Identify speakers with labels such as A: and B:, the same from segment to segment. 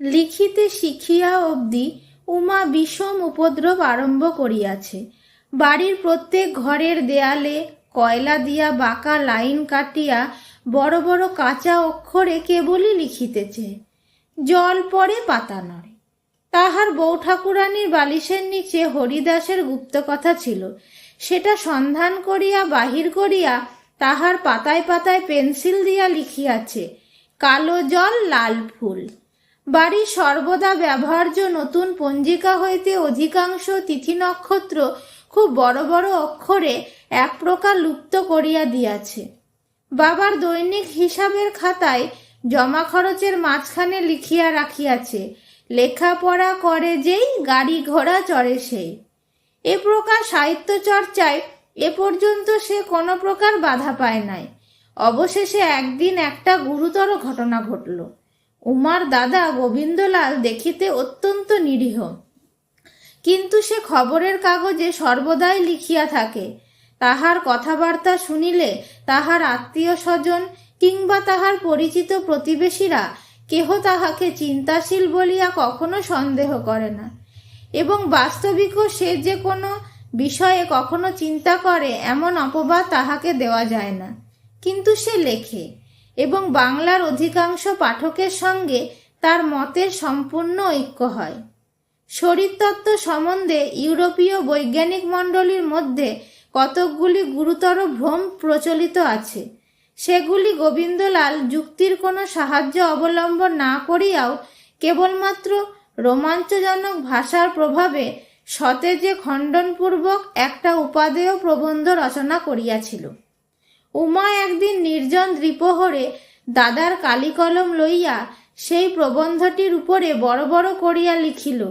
A: লিখিতে শিখিয়া অবধি উমা বিষম উপদ্রব আরম্ভ করিয়াছে। বাড়ির প্রত্যেক ঘরের দেয়ালে কয়লা দিয়া বাঁকা লাইন কাটিয়া বড় বড় কাঁচা অক্ষরে কেবলই লিখিতেছে, জল পড়ে পাতা নড়ে। তাহার বউ ঠাকুরানীর বালিশের নিচে হরিদাসের গুপ্ত কথা ছিল। সেটা সন্ধান করিয়া বাহির করিয়া তাহার পাতায় পাতায় পেন্সিল দিয়া লিখিয়াছে, কালো জল, লাল ফুল। বাড়ির সর্বদা ব্যবহার্য নতুন পঞ্জিকা হইতে অধিকাংশ তিথি নক্ষত্র খুব বড় বড় অক্ষরে এক প্রকার লুপ্ত করিয়া দিয়াছে। বাবার দৈনিক হিসাবের খাতায় জমা খরচের মাঝখানে লিখিয়া রাখিয়াছে, লেখাপড়া করে যেই, গাড়ি ঘোড়া চড়ে সেই। এ প্রকার সাহিত্য চর্চায় এ পর্যন্ত সে কোনো প্রকার বাধা পায় নাই। অবশেষে একদিন একটা গুরুতর ঘটনা ঘটল। উমার দাদা গোবিন্দলাল দেখিতে অত্যন্ত নিরীহ। কিন্তু সে খবরের কাগজে সর্বদাই লিখিয়া থাকে। তাহার কথাবার্তা শুনিলে তাহার আত্মীয় স্বজন কিংবা তাহার পরিচিত প্রতিবেশীরা কেহ তাহাকে চিন্তাশীল বলিয়া কখনো সন্দেহ করে না। এবং বাস্তবিকও সে যে কোনো বিষয়ে কখনো চিন্তা করে, এমন অপবাদ তাহাকে দেওয়া যায় না। কিন্তু সে লেখে এবং বাংলার অধিকাংশ পাঠকের সঙ্গে তার মতের সম্পূর্ণ ঐক্য হয়। শরীরতত্ত্ব সম্বন্ধে ইউরোপীয় বৈজ্ঞানিক মণ্ডলীর মধ্যে কতকগুলি গুরুতর ভ্রম প্রচলিত আছে, সেগুলি গোবিন্দলাল যুক্তির কোনো সাহায্য অবলম্বন না করিয়াও কেবলমাত্র রোমাঞ্চজনক ভাষার প্রভাবে সতেজে খণ্ডনপূর্বক একটা উপাদেয় প্রবন্ধ রচনা করিয়াছিল। উমা একদিন নির্জন দ্বিপ্রহরে দাদার কালিকলম লইয়া সেই প্রবন্ধটির উপরে বড় বড় করিয়া লিখিল,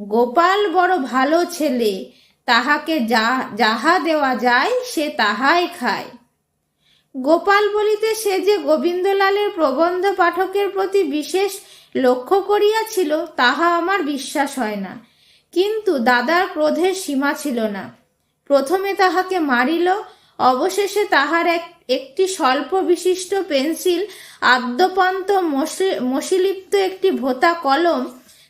A: গোপাল বড় ভালো ছেলে, তাহাকে যা, যাহা দেওয়া যায় সে তাহাই খায়। গোপাল বলিতে সে যে গোবিন্দলালের প্রবন্ধ পাঠকের প্রতি বিশেষ লক্ষ্য করিয়াছিল, তাহা আমার বিশ্বাস হয় না। কিন্তু দাদার ক্রোধের সীমা ছিল না। প্রথমে তাহাকে মারিল অবশেষে তাহার এক, একটি স্বল্প বিশিষ্ট পেন্সিল, আদ্যপান্ত মসিলিপ্ত একটি ভোতা কলম,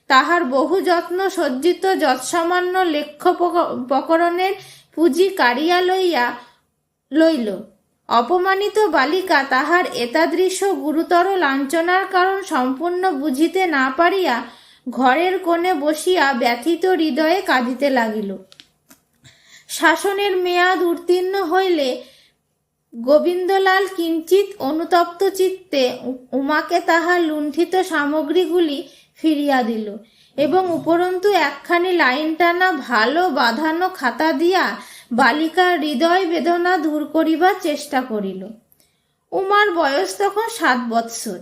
A: তাহার বহু যত্ন সজ্জিত যৎসামান্য লেখ্য উপকরণের পুঁজি কাড়িয়া লইয়া লইল। অপমানিত বালিকা তাহার এতাদৃশ গুরুতর লাঞ্ছনার কারণ সম্পূর্ণ বুঝিতে না পারিয়া ঘরের কোণে বসিয়া ব্যথিত হৃদয়ে কাঁদিতে লাগিল। শাসনের মেয়াদ উত্তীর্ণ হইলে গোবিন্দলাল কিঞ্চিত অনুতপ্ত চিত্তে উমাকে তাহার লুণ্ঠিত সামগ্রীগুলি ফিরিয়া দিল এবং উপরন্তু একখানি লাইন টানা ভালো বাঁধানো খাতা দিয়া বালিকার হৃদয় বেদনা দূর করিবার চেষ্টা করিল। উমার বয়স তখন সাত বৎসর।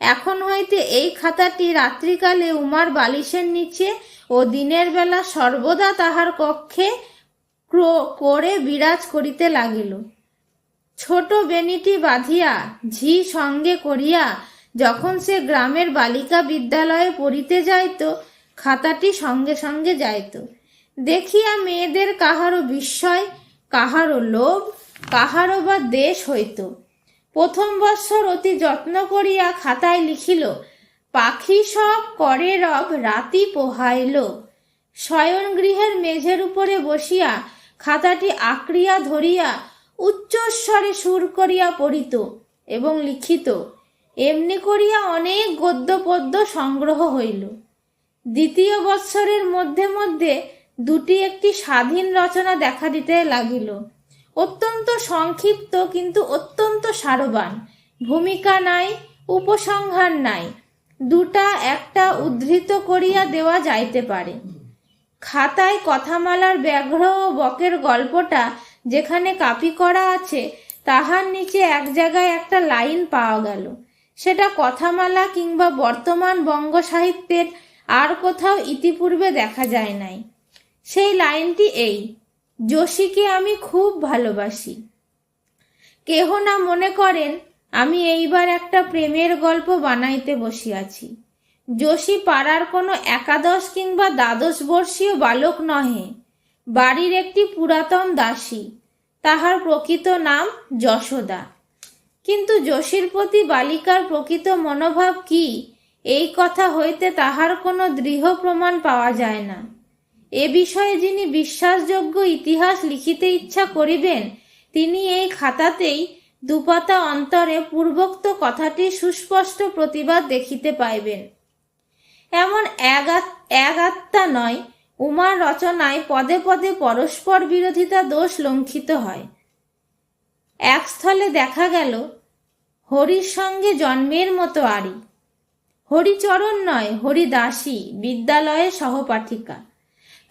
A: এখন হইতে এই খাতাটি রাত্রিকালে উমার বালিশের নিচে ও দিনের বেলা সর্বদা তাহার কক্ষে ক্রো- বিরাজ করিতে লাগিল। ছোট বেনিটি বাঁধিয়া ঝি সঙ্গে করিয়া যখন সে গ্রামের বালিকা বিদ্যালয়ে পড়িতে যাইত, খাতাটি সঙ্গে সঙ্গে যাইত। দেখিয়া মেয়েদের কাহারও বিস্ময় কাহারও লোভ কাহারও বা দেশ হইত। প্রথম বৎসর অতি যত্ন করিয়া খাতায় লিখিল, পাখি সব করে রব, রাতি পোহাইল। শয়ন গৃহের মেঝের উপরে বসিয়া খাতাটি আঁকড়িয়া ধরিয়া উচ্চস্বরে সুর করিয়া পড়িত এবং লিখিত। এমনি করিয়া অনেক গদ্য পদ্য সংগ্রহ হইল। দ্বিতীয় বৎসরের মধ্যে মধ্যে দুটি একটি স্বাধীন রচনা দেখা দিতে লাগিল। অত্যন্ত সংক্ষিপ্ত কিন্তু অত্যন্ত সারবান। ভূমিকা নাই, উপসংহার নাই। দুটা একটা উদ্ধৃত করিয়া দেওয়া যাইতে পারে। খাতায় কথামালার ব্যাঘ্র ও বকের গল্পটা যেখানে কাপি করা আছে, তাহার নিচে এক জায়গায় একটা লাইন পাওয়া গেল। সেটা কথামালা কিংবা বর্তমান বঙ্গ সাহিত্যের আর কোথাও ইতিপূর্বে দেখা যায় নাই। সেই লাইনটি এই যোশীকে আমি খুব ভালোবাসি। কেহ না মনে করেন, আমি এইবার একটা প্রেমের গল্প বানাইতে বসিয়াছি। যোশী পাড়ার কোনো একাদশ কিংবা দ্বাদশ বর্ষীয় বালক নহে। বাড়ির একটি পুরাতন দাসী। তাহার প্রকৃত নাম যশোদা। কিন্তু যোশীর প্রতি বালিকার প্রকৃত মনোভাব কি? এই কথা হইতে তাহার কোনো দৃঢ় প্রমাণ পাওয়া যায় না। এ বিষয়ে যিনি বিশ্বাসযোগ্য ইতিহাস লিখিতে ইচ্ছা করিবেন, তিনি এই খাতাতেই দুপাতা অন্তরে পূর্বোক্ত কথাটির সুস্পষ্ট প্রতিবাদ দেখিতে পাইবেন। এমন এক আত- এক আত্মা নয়, উমার রচনায় পদে পদে পরস্পর বিরোধিতা দোষ লঙ্ঘিত হয়। এক স্থলে দেখা গেল, হরির সঙ্গে জন্মের মতো আরি হরিচরণ নয় হরিদাসী বিদ্যালয়ের সহপাঠিকা।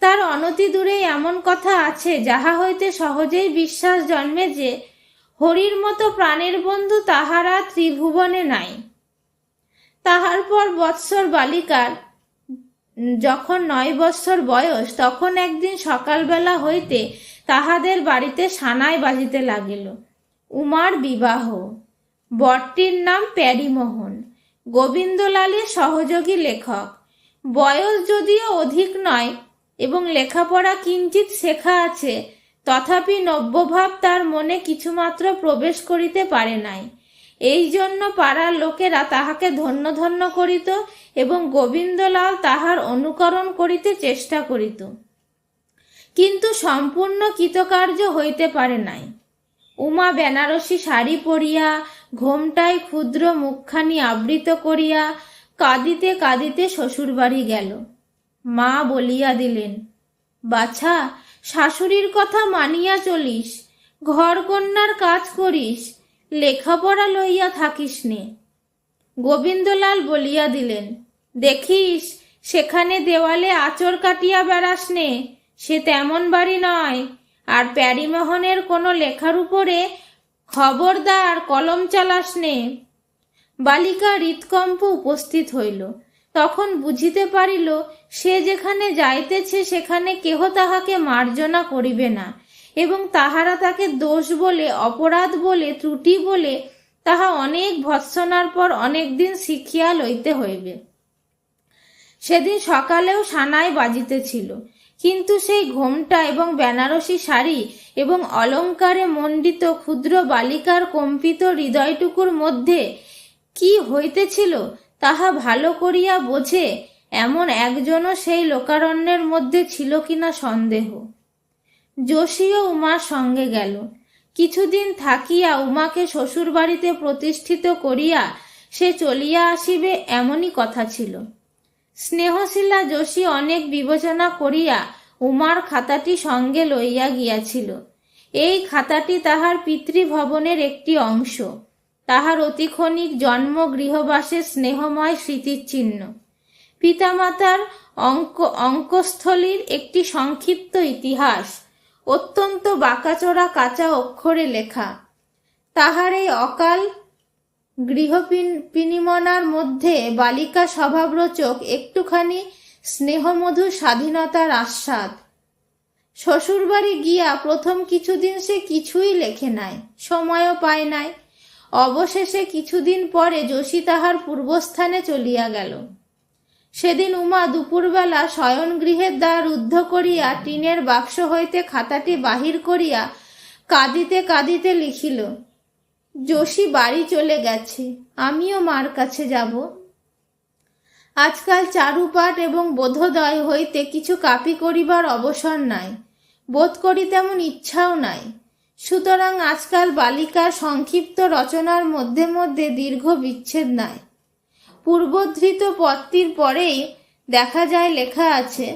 A: তার অনতি দূরে এমন কথা আছে, যাহা হইতে সহজেই বিশ্বাস জন্মে যে, হরির মতো প্রাণের বন্ধু তাহারা ত্রিভুবনে নাই। তাহার পর বৎসর বালিকার, যখন নয় বৎসর বয়স, তখন একদিন সকালবেলা হইতে তাহাদের বাড়িতে সানাই বাজিতে লাগিল। উমার বিবাহ। বরটির নাম প্যারিমোহন। গোবিন্দলালের সহযোগী লেখক। বয়স যদিও অধিক নয় এবং লেখাপড়া কিঞ্চিত শেখা আছে, তথাপি নব্যভাব তার মনে কিছুমাত্র প্রবেশ করিতে পারে নাই। এই জন্য পাড়ার লোকেরা তাহাকে ধন্য ধন্য করিত এবং গোবিন্দলাল তাহার অনুকরণ করিতে চেষ্টা করিত। কিন্তু সম্পূর্ণ কৃতকার্য হইতে পারে নাই। উমা বেনারসি শাড়ি পরিয়া, ঘোমটায় ক্ষুদ্র মুখখানি আবৃত করিয়া কাঁদিতে কাঁদিতে শ্বশুরবাড়ি গেল। মা বলিয়া দিলেন, বাছা, শাশুড়ির কথা মানিয়া চলিস ঘর কন্যার কাজ করিস লেখাপড়া লইয়া থাকিস নে। গোবিন্দলাল বলিয়া দিলেন, দেখিস, সেখানে দেওয়ালে আচর কাটিয়া বেড়াস নে, সে তেমন বাড়ি নয়। আর প্যারিমোহনের কোনো লেখার উপরে খবরদার কলম চালাস নে। বালিকা হৃৎকম্প উপস্থিত হইল। তখন বুঝিতে পারিল, সে যেখানে যাইতেছে, সেখানে কেহ তাহাকে মার্জনা করিবে না। এবং তাহারা তাকে দোষ বলে, অপরাধ বলে, ত্রুটি বলে, তাহা অনেক ভৎসনার পর অনেক দিন শিখিয়া লইতে হইবে। সেদিন সকালেও সানায় বাজিতেছিল। কিন্তু সেই ঘোমটা এবং বেনারসি শাড়ি এবং অলঙ্কারে মণ্ডিত ক্ষুদ্র বালিকার কম্পিত হৃদয়টুকুর মধ্যে কি হইতেছিল, তাহা ভালো করিয়া বোঝে, এমন একজনও সেই লোকারণ্যের মধ্যে ছিল কিনা সন্দেহ। যোশীও উমার সঙ্গে গেল। কিছুদিন থাকিয়া উমাকে শ্বশুরবাড়িতে প্রতিষ্ঠিত করিয়া সে চলিয়া আসিবে এমনই কথা ছিল। স্নেহশীলা যোশী অনেক বিবেচনা করিয়া উমার খাতাটি সঙ্গে লইয়া গিয়াছিল। এই খাতাটি তাহার পিতৃভবনের একটি অংশ। তাহার অতিক্ষণিক জন্ম গৃহবাসের স্নেহময় স্মৃতির চিহ্ন পিতামাতার অঙ্ক, অঙ্কস্থলীর একটি সংক্ষিপ্ত ইতিহাস অত্যন্ত বাঁকাচোরা কাঁচা অক্ষরে লেখা। তাহার এই অকাল গৃহপিনিমনার মধ্যে বালিকা স্বভাবরোচক একটুখানি স্নেহমধুর স্বাধীনতার আস্বাদ। শ্বশুরবাড়ি গিয়া প্রথম কিছুদিন সে কিছুই লেখে নাই, সময়ও পায় নাই। অবশেষে কিছুদিন পরে যোশী তাহার পূর্বস্থানে চলিয়া গেল। সেদিন উমা দুপুরবেলা শয়ন গৃহের দ্বার রুদ্ধ করিয়া টিনের বাক্স হইতে খাতাটি বাহির করিয়া কাঁদিতে কাঁদিতে লিখিল যোশী বাড়ি চলে গেছে, আমিও মার কাছে যাব। আজকাল চারুপাঠ এবং বোধোদয় হইতে কিছু কাপি করিবার অবসর নাই, বোধ করি তেমন ইচ্ছাও নাই। সুতরাং আজকাল বালিকার সংক্ষিপ্ত রচনার মধ্যে মধ্যে দীর্ঘ বিচ্ছেদ নাই। পূর্বধৃত পদটির পরেই দেখা যায় লেখা আছে,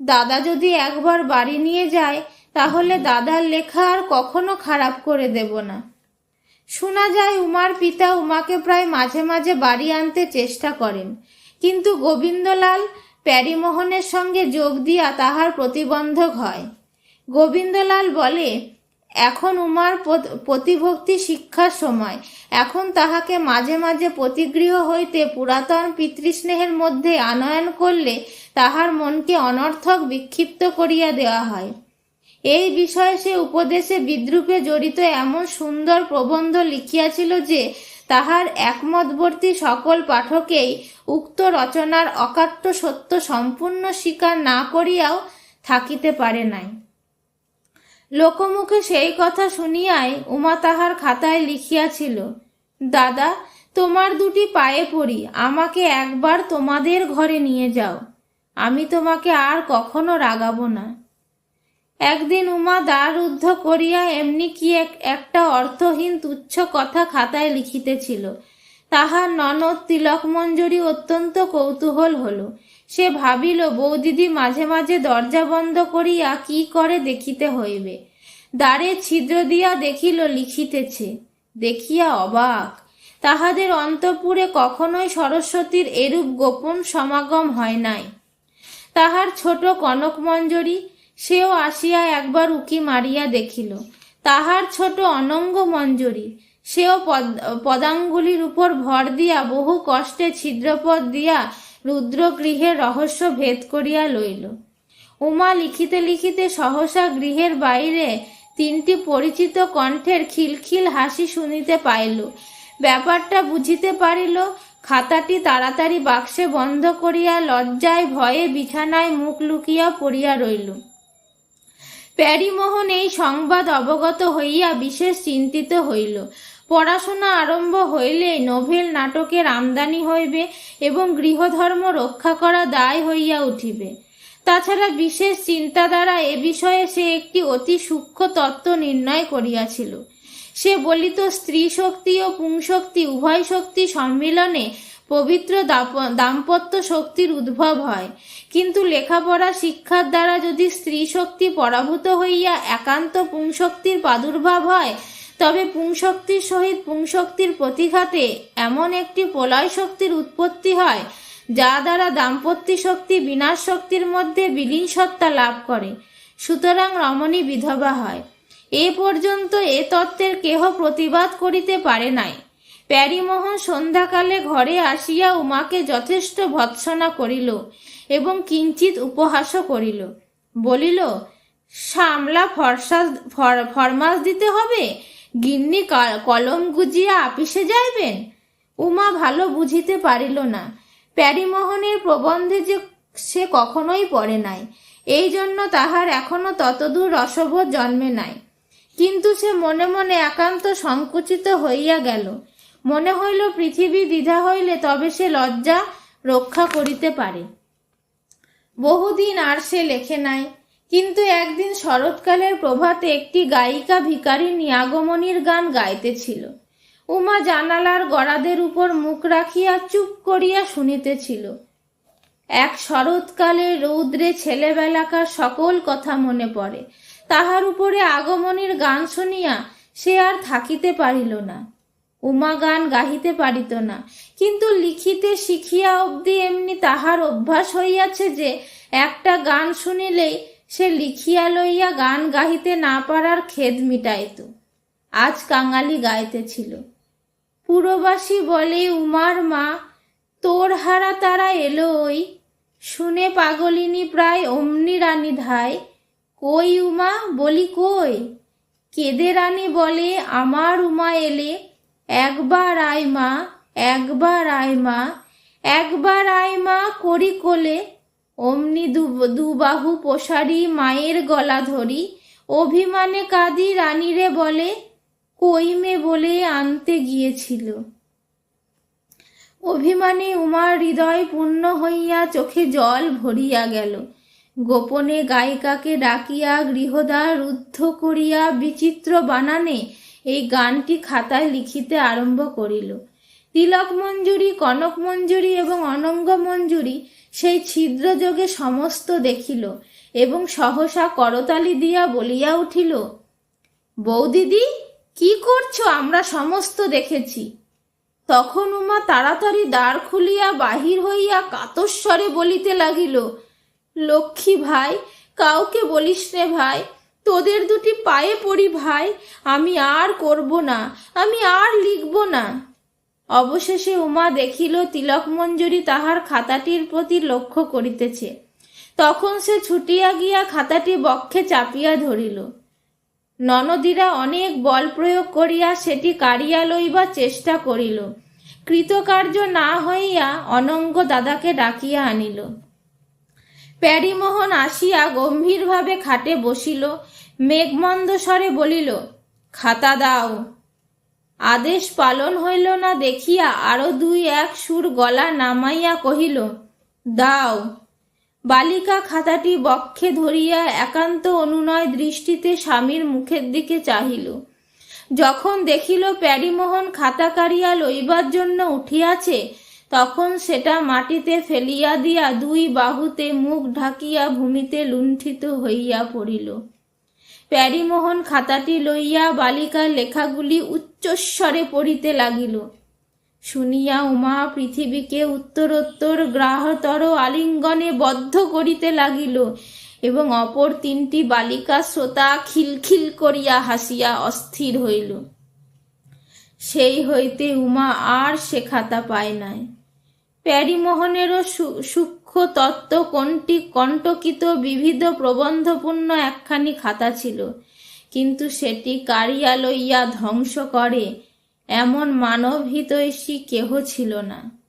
A: দাদা যদি একবার বাড়ি নিয়ে যায়, তাহলে দাদার লেখা আর কখনো খারাপ করে দেব না। শোনা যায় উমার পিতা উমাকে প্রায় মাঝে মাঝে বাড়ি আনতে চেষ্টা করেন, কিন্তু গোবিন্দলাল প্যারিমোহনের সঙ্গে যোগ দিয়া তাহার প্রতিবন্ধক হয়। গোবিন্দলাল বলে এখন উমার প্রতিভক্তি শিক্ষার সময়। এখন তাহাকে মাঝে মাঝে প্রতিগৃহ হইতে পুরাতন পিতৃস্নেহের মধ্যে আনয়ন করলে তাহার মনকে অনর্থক বিক্ষিপ্ত করিয়া দেওয়া হয়। এই বিষয়ে সে উপদেশে বিদ্রুপে জড়িত এমন সুন্দর প্রবন্ধ লিখিয়াছিল যে, তাহার একমতবর্তী সকল পাঠকেই উক্ত রচনার অকাট্য সত্য সম্পূর্ণ স্বীকার না করিয়াও থাকিতে পারে নাই। লোকমুখে সেই কথা শুনিয়াই উমা তাহার খাতায় লিখিয়াছিল, দাদা, তোমার দুটি পায়ে পড়ি, আমাকে একবার তোমাদের ঘরে নিয়ে যাও, আমি তোমাকে আর কখনো রাগাবো না। একদিন উমা দ্বার রুদ্ধ করিয়া এমনি কি এক, একটা অর্থহীন তুচ্ছ কথা খাতায় লিখিতেছিল, তাহার ননদ তিলকমঞ্জরি অত্যন্ত কৌতূহল হলো সে ভাবিল, বৌদিদি মাঝে মাঝে দরজা বন্ধ করিয়া কি করে দেখিতে হইবে? দ্বারে ছিদ্র দিয়া দেখিল লিখিতেছে, দেখিয়া অবাক, তাহাদের অন্তপুরে কখনোই সরস্বতীর এরূপ গোপন সমাগম হয় নাই। তাহার ছোট কনক মঞ্জরি সেও আসিয়া একবার উকি মারিয়া দেখিল। তাহার ছোট অনঙ্গ মঞ্জরি সেও পদ- পদাঙ্গুলির উপর ভর দিয়া বহু কষ্টে ছিদ্রপথ দিয়া রুদ্রগৃহের রহস্য ভেদ করিয়া লইল। উমা লিখিতে লিখিতে সহসা গৃহের বাইরে তিনটি পরিচিত কণ্ঠের খিলখিল হাসি শুনিতে পাইল। ব্যাপারটা বুঝিতে পারিল, খাতাটি তাড়াতাড়ি বাক্সে বন্ধ করিয়া লজ্জায় ভয়ে বিছানায় মুখ লুকিয়া পড়িয়া রইল। প্যারিমোহন এই সংবাদ অবগত হইয়া বিশেষ চিন্তিত হইল। পড়াশোনা আরম্ভ হইলেই নোভেল নাটকের আমদানি হইবে এবং গৃহধর্ম রক্ষা করা দায় হইয়া উঠিবে। তাছাড়া বিশেষ চিন্তা দ্বারা এ বিষয়ে সে একটি অতি সূক্ষ্ম তত্ত্ব নির্ণয় করিয়াছিল। সে বলিত স্ত্রী শক্তি ও পুংশক্তি উভয় শক্তি সম্মিলনে পবিত্র দাম্পত্য শক্তির উদ্ভব হয়। কিন্তু লেখাপড়া শিক্ষার দ্বারা যদি স্ত্রী শক্তি পরাভূত হইয়া একান্ত পুংশক্তির প্রাদুর্ভাব হয় তবে পুংশক্তির সহিত পুংশক্তির প্রতিঘাতে এমন একটি প্রলয় শক্তির উৎপত্তি হয়, যা দ্বারা দাম্পত্য শক্তি বিনাশ শক্তির মধ্যে বিলীন সত্তা লাভ করে। সুতরাং রমণী বিধবা হয়। এ পর্যন্ত এ তত্ত্বের কেহ প্রতিবাদ করিতে পারে নাই। প্যারিমোহন সন্ধ্যাকালে ঘরে আসিয়া উমাকে যথেষ্ট ভৎসনা করিল এবং কিঞ্চিত উপহাসও করিল। বলিল সামলা ফরসা ফরমাস দিতে হবে? গিন্নি কলম গুজিয়া আপিসে যাইবেন? উমা ভালো বুঝিতে পারিল না। প্যারিমোহনের প্রবন্ধে যে সে কখনোই পড়ে নাই। এই জন্য তাহার এখনও ততদূর রসবোধ জন্মে নাই। কিন্তু সে মনে মনে একান্ত সংকুচিত হইয়া গেল। মনে হইল পৃথিবী দ্বিধা হইলে তবে সে লজ্জা রক্ষা করিতে পারে। বহুদিন আর সে লেখে নাই। কিন্তু একদিন শরৎকালের প্রভাতে একটি গায়িকা ভিকারিনী আগমনীর গান গাইতেছিল। উমা জানালার গড়াদের উপর মুখ রাখিয়া চুপ করিয়া শুনিতেছিল। এক শরৎকালে রৌদ্রে ছেলেবেলাকার সকল কথা মনে পড়ে। তাহার উপরে আগমনীর গান শুনিয়া সে আর থাকিতে পারিল না। উমা গান গাহিতে পারিত না, কিন্তু লিখিতে শিখিয়া অবধি এমনি তাহার অভ্যাস হইয়াছে যে, একটা গান শুনিলেই সে লিখিয়া লইয়া গান গাহিতে না পারার খেদ মিটাইত। আজ কাঙালি গাইতেছিল। পুরবাসী বলে, উমার মা, তোর হারা তারা এলো ওই শুনে পাগলিনী প্রায় অমনি রানী ধায়। কই উমা, বলি কই? কেদে রানী বলে, আমার উমা এলে, একবার আয় মা, একবার আয় মা, একবার আয় মা করি কোলে। অমনি দুবাহু প্রসারী মায়ের গলা ধরি, অভিমানে কাঁদি রানীরে বলে, কইমে বলে আনতে গিয়েছিল। অভিমানে উমার হৃদয় পূর্ণ হইয়া চোখে জল ভরিয়া গেল। গোপনে গায়িকাকে ডাকিয়া গৃহদ্বার রুদ্ধ করিয়া বিচিত্র বানানে এই গানটি খাতায় লিখিতে আরম্ভ করিল। তিলক মঞ্জুরি, কনক মঞ্জুরি এবং অনঙ্গ মঞ্জুরি সেই ছিদ্রযোগে সমস্ত দেখিল এবং সহসা করতালি দিয়া বলিয়া উঠিল, বৌদিদি, কি করছ? আমরা সমস্ত দেখেছি তখন উমা তাড়াতাড়ি দ্বার খুলিয়া বাহির হইয়া কাতস্বরে বলিতে লাগিল, লক্ষ্মী ভাই, কাউকে বলিস রে ভাই, তোদের দুটি পায়ে পড়ি ভাই, আমি আর করব না, আমি আর লিখব না। অবশেষে উমা দেখিল তিলক মঞ্জুরি তাহার খাতাটির প্রতি লক্ষ্য করিতেছে। তখন সে ছুটিয়া গিয়া খাতাটি বক্ষে চাপিয়া ধরিল। ননদীরা অনেক বল প্রয়োগ করিয়া সেটি কাড়িয়া লইবার চেষ্টা করিল। কৃতকার্য না হইয়া অনঙ্গ দাদাকে ডাকিয়া আনিল। প্যারিমোহন আসিয়া গম্ভীরভাবে খাটে বসিল। মেঘমন্দ স্বরে বলিল, খাতা দাও। আদেশ পালন হইল না দেখিয়া আরও দুই এক সুর গলা নামাইয়া কহিল, দাও। বালিকা খাতাটি বক্ষে ধরিয়া একান্ত অনুনয় দৃষ্টিতে স্বামীর মুখের দিকে চাহিল। যখন দেখিল প্যারিমোহন খাতা কাড়িয়া লইবার জন্য উঠিয়াছে, তখন সেটা মাটিতে ফেলিয়া দিয়া দুই বাহুতে মুখ ঢাকিয়া ভূমিতে লুণ্ঠিত হইয়া পড়িল। প্যারিমোহন খাতাটি লইয়া বালিকার লেখাগুলি উচ্চস্বরে পড়িতে লাগিল। শুনিয়া উমা পৃথিবীকে উত্তরোত্তর গ্রাহতর আলিঙ্গনে বদ্ধ করিতে লাগিল এবং অপর তিনটি বালিকা শ্রোতা খিলখিল করিয়া হাসিয়া অস্থির হইল। সেই হইতে উমা আর সে খাতা পায় নাই। প্যারিমোহনেরও সু- সূক্ষ্ম তত্ত্ব কোনটি কণ্টকিত বিবিধ প্রবন্ধপূর্ণ একখানি খাতা ছিল। কিন্তু সেটি কারিয়া লইয়া ধ্বংস করে, এমন মানবহিতৈষী কেহ ছিল না।